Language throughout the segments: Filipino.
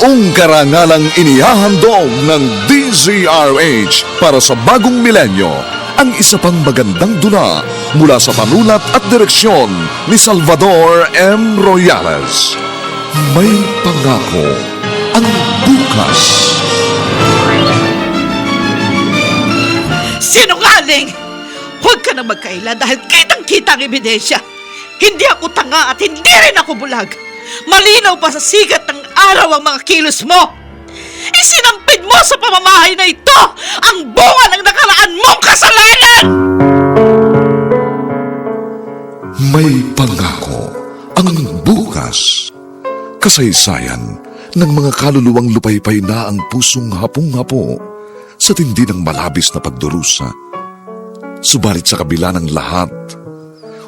Buong karangalang inihahandog ng DZRH para sa bagong milenyo ang isa pang magandang dula mula sa panulat at direksyon ni Salvador M. Royales. May pangako ang bukas. Sinungaling! Huwag ka na magkaila dahil kitang-kita ang ebidensya. Hindi ako tanga at hindi rin ako bulag. Malinaw pa sa sigat ng araw ang mga kilos mo. Isinampid mo sa pamamahay na ito ang bunga ng nakaraan mong kasalanan! May pangako ang bukas. Kasaysayan ng mga kaluluwang lupaypay na ang pusong hapong-hapo sa tindi ng malabis na pagdurusa. Subalit sa kabila ng lahat,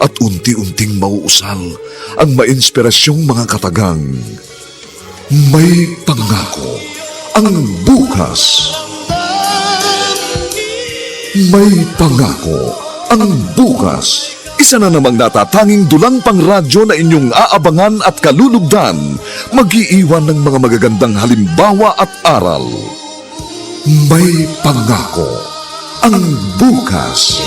at unti-unting mauusal ang mainspirasyong mga katagang. May pangako ang bukas. May pangako ang bukas. Isa na namang natatanging dulang pang radyo na inyong aabangan at kalulugdan, mag-iiwan ng mga magagandang halimbawa at aral. May pangako ang bukas.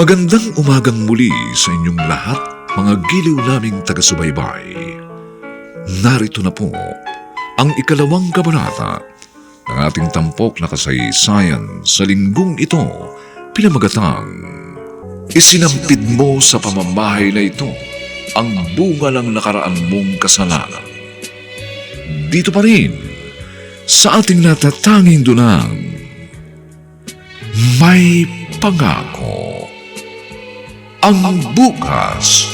Magandang umagang muli sa inyong lahat, mga giliw naming taga-subaybay. Narito na po ang ikalawang kabanata ng ating tampok na kasaysayan sa linggong ito, pinamagatang Isinampid mo sa pamamahay na ito ang bunga ng nakaraan mong kasalanan. Dito pa rin, sa ating natatanging dunang, may pangako ang bukas.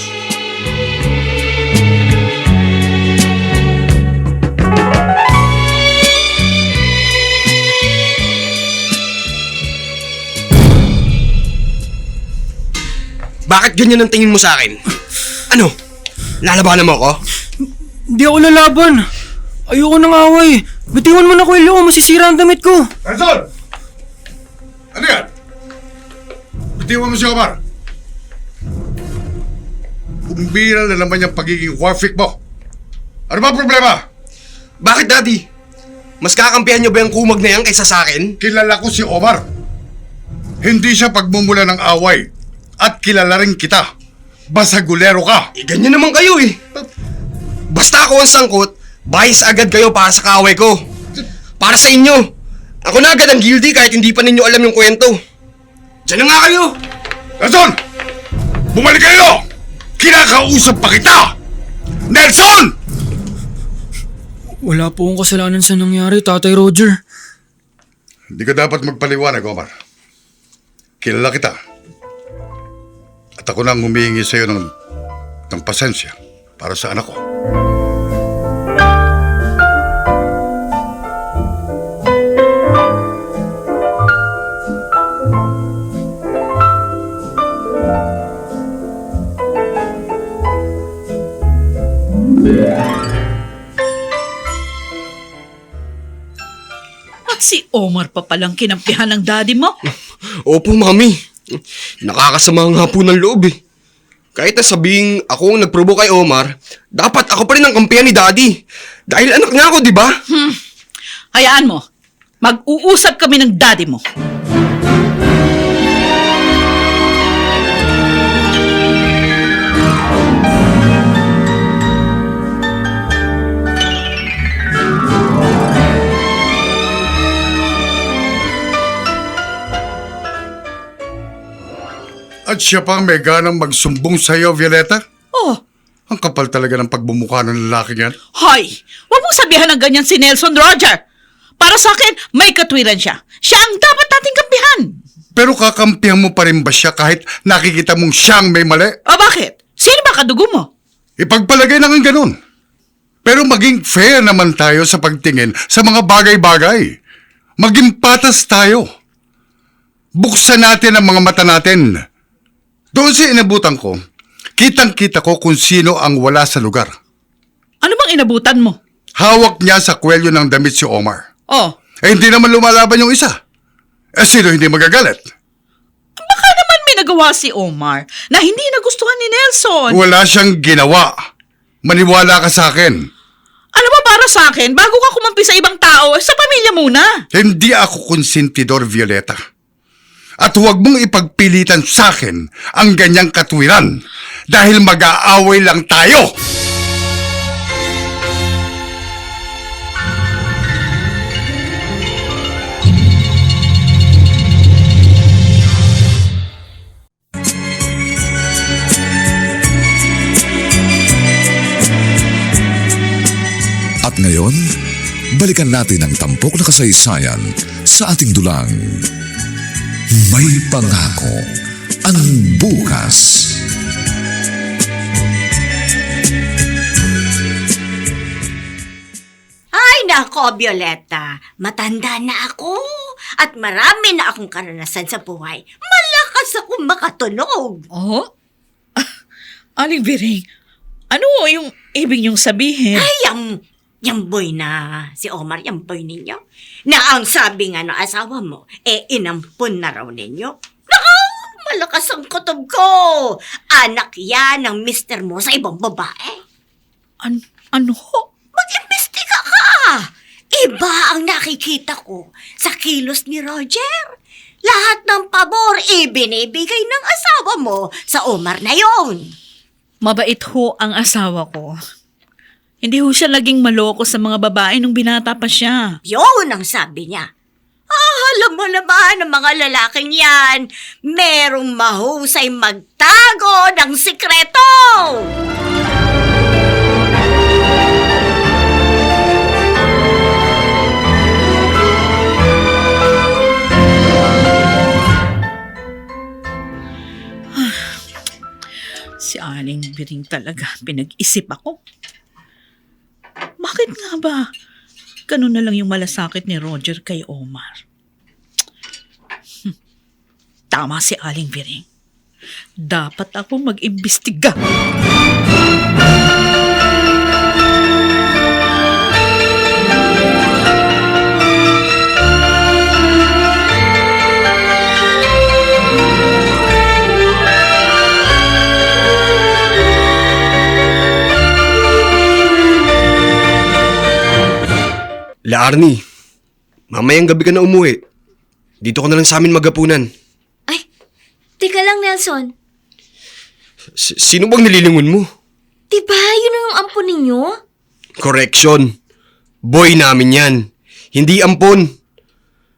Bakit ganyan ang tingin mo sa akin? Ano? Lalabanan mo ako? Hindi ako lalaban. Ayoko nang away. Bitiwan mo na ko, Elio. Masisira ang damit ko. Anson! Ano yan? Bitiwan mo si Omar. Bumbira na naman yung pagiging warfik mo. Ano ba problema? Bakit, Daddy? Mas kakampihan niyo ba yung kumag na yan kaysa sa akin? Kilala ko si Omar. Hindi siya pagmumula ng away. At kilala rin kita. Basagulero ka. Eh, ganyan naman kayo eh. Basta ako ang sangkot, bias agad kayo para sa kaway ko. Para sa inyo. Ako na agad ang guilty kahit hindi pa ninyo alam yung kwento. Diyan na nga kayo. Nelson! Bumalik kayo! Kinakausap pa kita! Nelson! Wala po akong kasalanan sa nangyari, Tatay Roger. Hindi ka dapat magpaliwanag, Omar. Kilala kita. At ako na ang humihingi sa iyo ng, ng pasensya para sa anak ko. At si Omar pa palang kinampihan ng daddy mo. Opo, Mami. Nakakasama nga po ng loob eh. Kahit na sabing ako ang nagprobo kay Omar, dapat ako pa rin ang kampihan ni Daddy. Dahil anak niya ako, di ba? Hayaan mo. Mag-uusap kami ng daddy mo. At siya pang may ganang magsumbong sa iyo, Violeta? Oh, Ang kapal talaga ng pagmumukha ng lalaki yan. Hoy! Huwag mong sabihan ng ganyan si Nelson Roger. Para sa akin, may katwiran siya. Siya ang dapat nating kampihan. Pero kakampihan mo pa rin ba siya kahit nakikita mong siyang may mali? O bakit? Sino ba kadugo mo? Ipagpalagay na ng ganun. Pero maging fair naman tayo sa pagtingin sa mga bagay-bagay. Maging patas tayo. Buksan natin ang mga mata natin. Doon sa inabutan ko, kitang-kita ko kung sino ang wala sa lugar. Ano bang inabutan mo? Hawak niya sa kwelyo ng damit si Omar. Oh, Eh hindi naman lumalaban yung isa. Eh sino hindi magagalit? baka naman may nagawa si Omar na hindi nagustuhan ni Nelson. Wala siyang ginawa. Maniwala ka sa akin. Ano ba para sa akin, bago ka kumampi sa ibang tao, sa pamilya muna. Hindi ako konsentidor, Violeta. At huwag mong ipagpilitan sa akin ang ganyang katwiran dahil mag-aaway lang tayo. At ngayon, balikan natin ang tampok na kasaysayan sa ating dulang. May pangako ang bukas. Ay, nako, Violeta. Matanda na ako. At marami na akong karanasan sa buhay. Malakas akong makatunog. Oh? Aling Biring, ano yung ibig niyong sabihin? Ay, yung, yung boy na si Omar, yung boy ninyo. Na ang sabi nga ng asawa mo, eh, inampun na raw ninyo. Nako, malakas ang kutob ko. Anak yan ng mister mo sa ibang babae. An- ano? Mag-imbestiga ka! Iba ang nakikita ko sa kilos ni Roger. Lahat ng pabor ibinibigay ng asawa mo sa Omar na yon. Mabait ho ang asawa ko. Hindi ho siya naging maloko sa mga babae nung binata pa siya. Yun ang sabi niya. Ah, alam mo naman ang mga lalaking yan, merong mahusay magtago ng sikreto! Si Aling Biring talaga, pinag-isip ako. Bakit nga ba? Ganun na lang yung malasakit ni Roger kay Omar. Hmm. Tama si Aling Biring. Dapat ako mag-imbestiga. La Arnie, mamayang gabi ka na umuwi. Dito ka na lang sa amin magapunan. Ay, teka lang Nelson. S- sino bang nililingon mo? Diba yun yung ampon ninyo? Correction. Boy namin yan. Hindi ampon.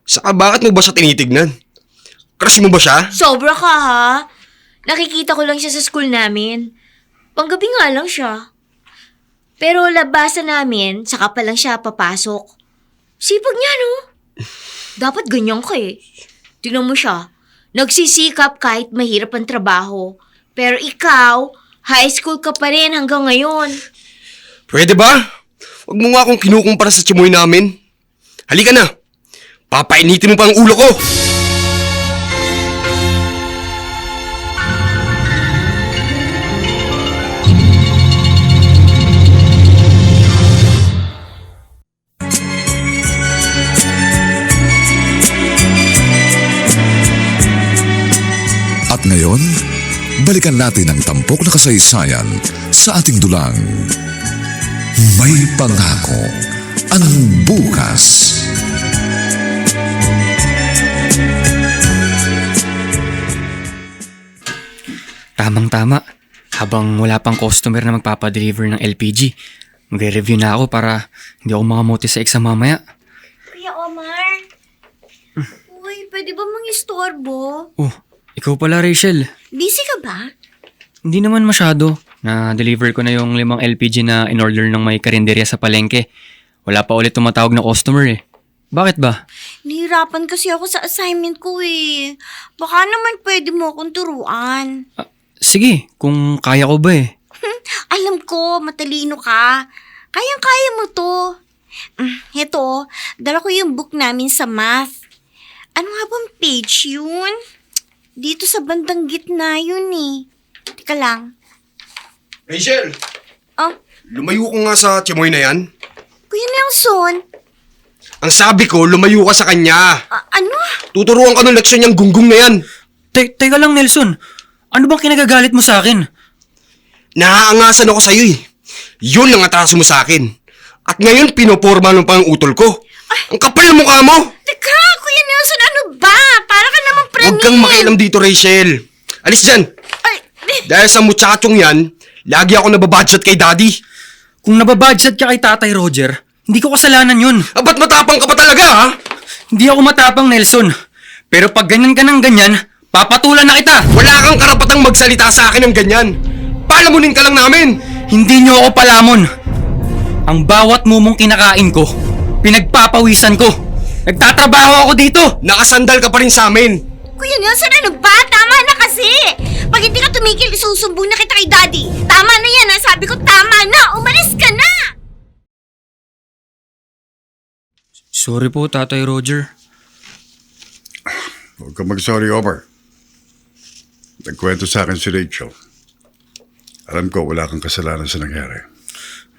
Saka bakit mo ba siya tinitignan? Crush mo ba siya? Sobra ka ha. Nakikita ko lang siya sa school namin. Panggabi nga lang siya. Pero labasan namin, saka pa lang siya papasok. Sipag niya, no? Dapat ganyan ka eh. Tingnan mo siya. Nagsisikap kahit mahirap ang trabaho. Pero ikaw, high school ka pa rin hanggang ngayon. Pwede ba? Huwag mo nga akong kinukumpara sa chimoy namin. Halika na. Papainitin mo pa ang ulo ko. At ngayon, balikan natin ang tampok na kasaysayan sa ating dulang. May pangako ang bukas. Tamang-tama. Habang wala pang customer na magpapadeliver ng LPG, magre-review na ako para hindi ako makamote sa exam mamaya. Kuya Omar, uy, pwede ba mang istorbo? Oh, Ikaw pala, Rachel. Busy ka ba? Hindi naman masyado. Na-deliver ko na yung limang LPG na in-order ng may karinderya sa palengke. Wala pa ulit tumatawag na customer eh. Bakit ba? Nahirapan kasi ako sa assignment ko eh. Baka naman pwede mo akong turuan. Sige, kung kaya ko ba eh. Alam ko, matalino ka. Kayang-kaya mo to. Mm, Heto, dala ko yung book namin sa math. Ano nga bang page yun? Dito sa bandang gitna yun eh. Teka lang. Rachel, Oh, lumayo ko nga sa timoy na yan. Kuya Nelson, Ang sabi ko, lumayo ka sa kanya. a- ano? Tuturuan ka ng leksyon niyang gunggong na yan. Te- teka lang, Nelson. Ano bang kinagagalit mo sa akin? Naaangasan ako sa'yo eh. Yun ang atraso mo sa akin. At ngayon, pinoporma mo pa ang utol ko. Ang kapal ng mukha mo! Teka, Kuya Nelson, ano ba? Para ka naman praning. Huwag kang makialam dito, Rachel. Alis dyan! Ay, Dahil sa muchachong yan, lagi ako nababudget kay daddy. Kung nababudget ka kay Tatay Roger, hindi ko kasalanan yun. Ah, ba't matapang ka pa talaga, ha? Hindi ako matapang, Nelson. Pero pag ganyan ka ng ganyan, papatulan na kita. Wala kang karapatang magsalita sa akin ng ganyan. Palamunin ka lang namin. Hindi niyo ako palamon. Ang bawat mumong kinakain ko, pinagpapawisan ko. Nagtatrabaho ako dito. Nakasandal ka pa rin sa amin. Kuya Nelson, ano ba? Tama na kasi. Pag hindi ka tumigil, isusumbong na kita kay Daddy. Tama na yan, ha? Sabi ko, tama na. Umalis ka na. Sorry po, Tatay Roger. Huwag ka mag-sorry, Omar. Nagkwento sa akin si Rachel. Alam ko, wala kang kasalanan sa nangyari.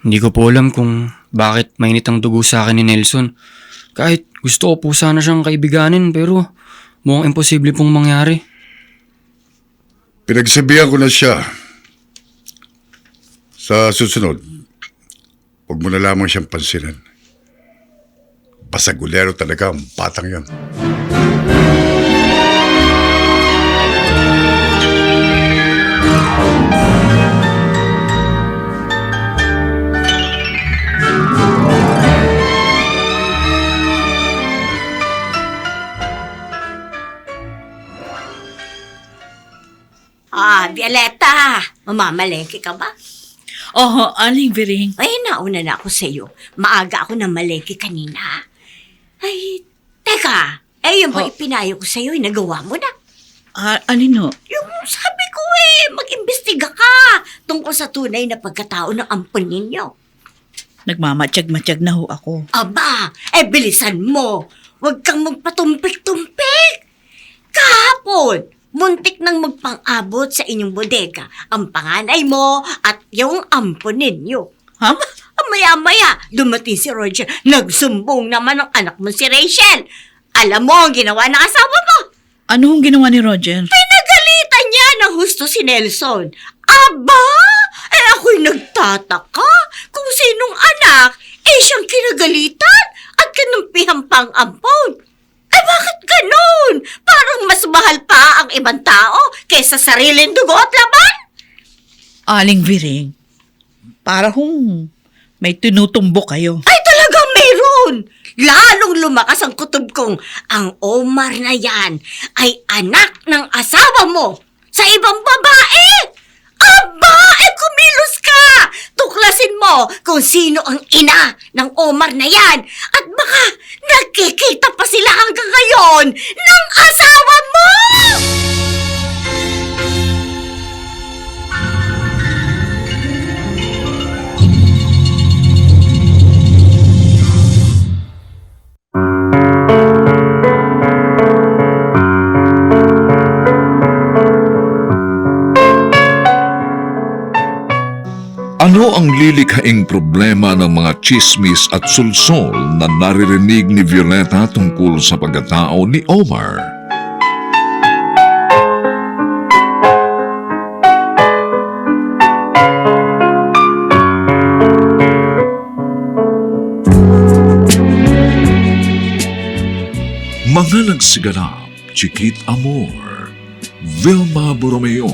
Hindi ko po alam kung bakit mainit ang dugo sa akin ni Nelson. Kahit gusto ko po sana siyang kaibiganin pero mukhang imposible pong mangyari. Pinagsabihan ko na siya. Sa susunod, huwag mo na lamang siyang pansinin. Basagulero talaga ang batang yan. Ah, Violeta. Mamamalengke ka ba? Oo, Aling Biring. Ay, nauna na ako sa'yo. Maaga ako na malengke kanina. Ay, teka. Eh, yung ba Oh. ipinayo ko sa'yo, eh, nagawa mo na. Ah, alino? Yung sabi ko eh, mag-imbestiga ka tungkol sa tunay na pagkatao ng ampon ninyo. Nagmamatsyag-matsyag na ho ako. Aba, eh bilisan mo. Huwag kang magpatumpik-tumpik. Kahapon, muntik nang magpang-abot sa inyong bodega ang panganay mo at yung ampon ninyo. Ha? Ah, Maya-maya, dumating si Roger. Nagsumbong naman ang anak mo si Rachel. Alam mo ang ginawa ng asawa mo. Ano hong ginawa ni Roger? Pinagalitan niya ng husto si Nelson. Aba! Eh ako'y nagtataka kung sinong anak eh siyang kinagalitan at kinumpihan pang ampon. Eh bakit ganun? Parang mas mahal pa ang ibang tao kaysa sariling dugo at laban? Aling Biring. Para hong may tinutumbok kayo. Ay talagang mayroon! Lalong lumakas ang kutob kong ang Omar na yan ay anak ng asawa mo sa ibang babae! Aba! Eh kumilos ka! Tuklasin mo kung sino ang ina ng Omar na yan at baka nagkikita pa sila hanggang ngayon ng asawa mo! Ano ang lilikhaing problema ng mga chismis at sulsol na naririnig ni Violeta tungkol sa pagkatao ni Omar? Mga nagsiganap, Chiquit Amor, Vilma Borromeo,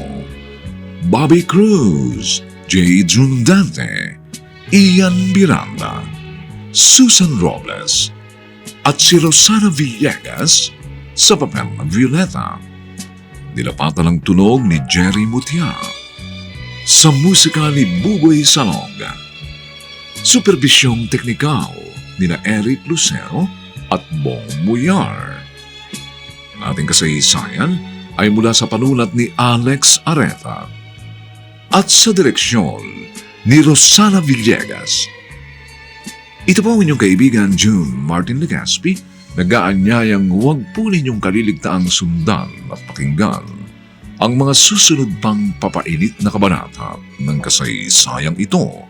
Bobby Cruz, Jade Rundante, Ian Miranda, Susan Robles, at si Rosana Villegas sa papel na Violeta. nilapatan ng tunog ni Jerry Mutia. Sa musika ni Buboy Salong. Supervisyong teknikal ni na Eric Lucero at Bong Muyar. Ang ating kasaysayan ay mula sa panulat ni Alex Areta at sa direksyon ni Rosana Villegas. Ito po ang inyong kaibigan June Martin Legaspi, nag-aanyayang huwag po ninyong kaliligtaang sundan at pakinggan ang mga susunod pang papainit na kabanata ng kasaysayang ito.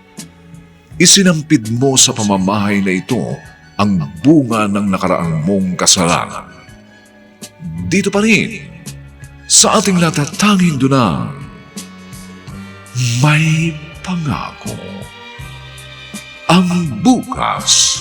Isinampid mo sa pamamahay na ito ang bunga ng nakaraang mong kasalanan. Dito pa rin, sa ating natatanging dunang, may pangako. Ang bukas